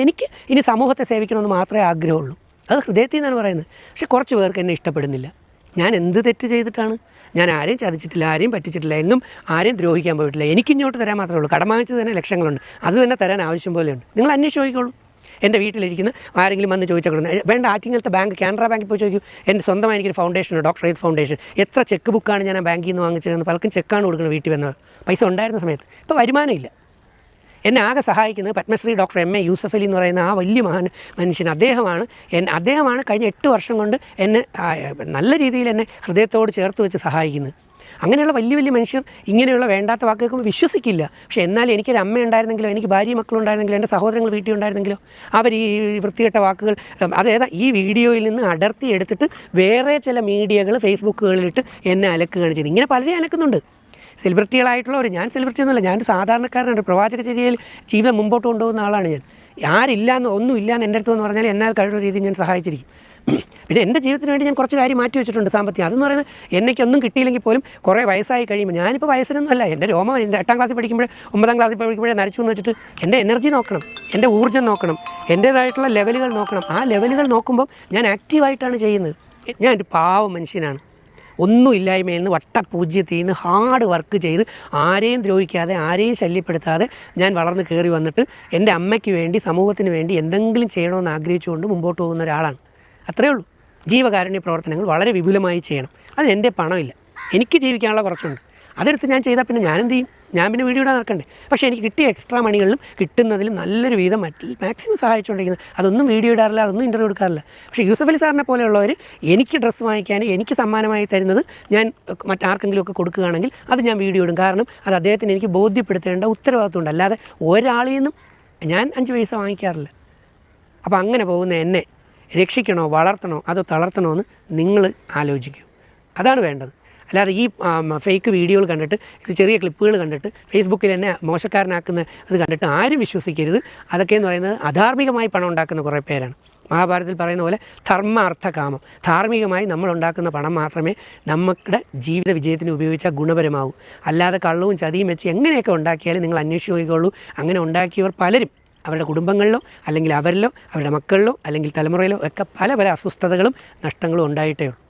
എനിക്ക് ഇനി സമൂഹത്തെ സേവിക്കണമെന്ന് മാത്രമേ ആഗ്രഹമുള്ളൂ. അത് ഹൃദയത്തിൽ നിന്നാണ് പറയുന്നത്. പക്ഷെ കുറച്ച് പേർക്ക് എന്നെ ഇഷ്ടപ്പെടുന്നില്ല. ഞാൻ എന്ത് തെറ്റ് ചെയ്തിട്ടാണ്? ഞാൻ ആരെയും ചതിച്ചിട്ടില്ല ആരെയും പറ്റിച്ചിട്ടില്ല എങ്ങും ആരെയും ദ്രോഹിക്കാൻ പോയിട്ടില്ല. എനിക്ക് ഇങ്ങോട്ട് തരാൻ മാത്രമേ ഉള്ളൂ. കടം വാങ്ങിച്ചത് തന്നെ ലക്ഷങ്ങളുണ്ട്. അത് തന്നെ തരാൻ ആവശ്യം പോലെയുണ്ട്. നിങ്ങൾ അന്വേഷിച്ച് നോക്കിക്കോളൂ എന്റെ വീട്ടിലിരിക്കുന്ന ആരെങ്കിലും വന്ന് ചോദിച്ചാൽ കൊടുക്കുന്നത് വേണ്ട ആറ്റിങ്ങലത്തെ ബാങ്ക് കാനറ ബാങ്കിൽ പോയി ചോദിക്കും. എന്റെ സ്വന്തമായി എനിക്കൊരു ഫൗണ്ടേഷൻ ഡോക്ടർ ഏത് ഫൗണ്ടേഷൻ എത്ര ചെക്ക് ബുക്കാണ് ഞാൻ ആ ബാങ്കിൽ നിന്ന് വാങ്ങിച്ചതെന്ന്. പലർക്കും ചെക്കാണ് കൊടുക്കുന്നത് വീട്ടിൽ വന്നത് പൈസ ഉണ്ടായിരുന്ന സമയത്ത്. ഇപ്പോൾ വരുമാനമില്ല. എന്നെ ആകെ സഹായിക്കുന്നത് Padmashri doctor M A Yusuf Ali എന്ന് പറയുന്ന ആ വലിയ മഹാൻ മനുഷ്യൻ അദ്ദേഹമാണ്. അദ്ദേഹമാണ് കഴിഞ്ഞ എട്ട് വർഷം കൊണ്ട് എന്നെ നല്ല രീതിയിൽ എന്നെ ഹൃദയത്തോട് ചേർത്ത് വെച്ച് സഹായിക്കുന്നത്. അങ്ങനെയുള്ള വലിയ വലിയ മനുഷ്യർ ഇങ്ങനെയുള്ള വേണ്ടാത്ത വാക്ക് കേൾക്കുമ്പോൾ വിശ്വസിക്കില്ല. പക്ഷേ എന്നാൽ എനിക്കൊരു അമ്മ ഉണ്ടായിരുന്നെങ്കിലോ എനിക്ക് ഭാര്യ മക്കളുണ്ടായിരുന്നെങ്കിലോ എന്റെ സഹോദരങ്ങൾ വീട്ടിൽ ഉണ്ടായിരുന്നെങ്കിലോ അവർ ഈ വൃത്തികെട്ട വാക്കുകൾ അതായത് ഈ വീഡിയോയിൽ നിന്ന് അടർത്തി എടുത്തിട്ട് വേറെ ചില മീഡിയകൾ ഫേസ്ബുക്കുകളിലിട്ട് എന്നെ അലക്കുകയാണ് ചെയ്യുന്നത് ഇങ്ങനെ പലരെയും അലക്കുന്നുണ്ട്. സെലിബ്രിറ്റികളായിട്ടുള്ളവർ ഞാൻ സെലിബ്രിറ്റി ഒന്നുമല്ല ഞാൻ സാധാരണക്കാരനാണ്. പ്രവാചക ചര്യയിൽ ജീവിതം മുമ്പോട്ട് കൊണ്ടുപോകുന്ന ആളാണ് ഞാൻ. ആരില്ലാന്ന് ഒന്നും ഇല്ലാന്ന് എന്റെ അടുത്ത് എന്ന് പറഞ്ഞാൽ എന്നാൽ കഴിവുള്ള രീതിയിൽ ഞാൻ സഹായിച്ചിരിക്കും. പിന്നെ എന്റെ ജീവിതത്തിന് വേണ്ടി ഞാൻ കുറച്ച് കാര്യം മാറ്റി വെച്ചിട്ടുണ്ട് സാമ്പത്തികം. അതെന്ന് പറയുന്നത് എന്നേക്കൊന്നും കിട്ടിയില്ലെങ്കിൽ പോലും കുറേ വയസ്സായി കഴിയുമ്പോൾ ഞാനിപ്പോൾ വയസ്സിനൊന്നും അല്ല എന്റെ രോമം എന്റെ എട്ടാം ക്ലാസ്സിൽ പഠിക്കുമ്പോഴേ ഒമ്പതാം ക്ലാസ്സിൽ പഠിക്കുമ്പോഴേ നരച്ചു എന്ന് വെച്ചിട്ട് എന്റെ എനർജി നോക്കണം എന്റെ ഊർജം നോക്കണം എന്റേതായിട്ടുള്ള ലെവലുകൾ നോക്കണം. ആ ലെവലുകൾ നോക്കുമ്പോൾ ഞാൻ ആക്റ്റീവായിട്ടാണ് ചെയ്യുന്നത്. ഞാൻ ഒരു പാവ മനുഷ്യനാണ്. ഒന്നും ഇല്ലായ്മയിൽ നിന്ന് വട്ടപൂജ്യത്തിൽ നിന്ന് ഹാർഡ് വർക്ക് ചെയ്ത് ആരെയും ദ്രോഹിക്കാതെ ആരെയും ശല്യപ്പെടുത്താതെ ഞാൻ വളർന്ന് കയറി വന്നിട്ട് എന്റെ അമ്മയ്ക്ക് വേണ്ടി സമൂഹത്തിന് വേണ്ടി എന്തെങ്കിലും ചെയ്യണമെന്ന് ആഗ്രഹിച്ചുകൊണ്ട് മുമ്പോട്ട് പോകുന്ന ഒരാളാണ്. അത്രയേ ഉള്ളൂ. ജീവകാരുണ്യ പ്രവർത്തനങ്ങൾ വളരെ വിപുലമായി ചെയ്യണം. അതിന് എന്റെ പണമില്ല. എനിക്ക് ജീവിക്കാനുള്ള കുറച്ചുണ്ട്. അതെടുത്ത് ഞാൻ ചെയ്താൽ പിന്നെ ഞാൻ എന്ത് ചെയ്യും? ഞാൻ പിന്നെ വീഡിയോ ഇടാൻ നടക്കണ്ടേ? പക്ഷേ എനിക്ക് കിട്ടിയ എക്സ്ട്രാ മണികളിലും കിട്ടുന്നതിലും നല്ലൊരു വീതം മറ്റ് മാക്സിമം സഹായിച്ചുകൊണ്ടിരിക്കുന്നത് അതൊന്നും വീഡിയോ ഇടാറില്ല അതൊന്നും ഇന്റർവ്യൂ എടുക്കാറില്ല. പക്ഷേ യൂസഫ് അലി സാറിനെ പോലെയുള്ളവർ എനിക്ക് ഡ്രസ്സ് വാങ്ങിക്കാൻ എനിക്ക് സമ്മാനമായി തരുന്നത് ഞാൻ മറ്റാർക്കെങ്കിലും ഒക്കെ കൊടുക്കുകയാണെങ്കിൽ അത് ഞാൻ വീഡിയോ ഇടും. കാരണം അത് അദ്ദേഹത്തിന് എനിക്ക് ബോധ്യപ്പെടുത്തേണ്ട ഉത്തരവാദിത്വമുണ്ട്. അല്ലാതെ ഒരാളിൽ നിന്നും ഞാൻ അഞ്ച് പൈസ വാങ്ങിക്കാറില്ല. അപ്പോൾ അങ്ങനെ പോകുന്ന എന്നെ രക്ഷിക്കണോ വളർത്തണോ അതോ തളർത്തണോ എന്ന് നിങ്ങൾ ആലോചിക്കൂ. അതാണ് വേണ്ടത്. അല്ലാതെ ഈ ഫേക്ക് വീഡിയോകൾ കണ്ടിട്ട് ചെറിയ ക്ലിപ്പുകൾ കണ്ടിട്ട് ഫേസ്ബുക്കിൽ എന്നെ മോശക്കാരനാക്കുന്ന അത് കണ്ടിട്ട് ആരും വിശ്വസിക്കരുത്. അതൊക്കെ എന്ന് പറയുന്നത് അധാർമികമായി പണം ഉണ്ടാക്കുന്ന കുറേ പേരാണ്. മഹാഭാരതത്തിൽ പറയുന്ന പോലെ ധർമ്മ അർത്ഥ കാമം ധാർമ്മികമായി നമ്മൾ ഉണ്ടാക്കുന്ന പണം മാത്രമേ നമ്മുടെ ജീവിത വിജയത്തിന് ഉപയോഗിച്ചാൽ ഗുണപരമാവൂ. അല്ലാതെ കള്ളവും ചതിയും വെച്ച് എങ്ങനെയൊക്കെ ഉണ്ടാക്കിയാലും നിങ്ങൾ അന്വേഷിച്ച് അങ്ങനെ ഉണ്ടാക്കിയവർ പലരും അവരുടെ കുടുംബങ്ങളിലോ അല്ലെങ്കിൽ അവരിലോ അവരുടെ മക്കളിലോ അല്ലെങ്കിൽ തലമുറയിലോ ഒക്കെ പല പല അസ്വസ്ഥതകളും നഷ്ടങ്ങളും ഉണ്ടായിട്ടേ ഉള്ളൂ.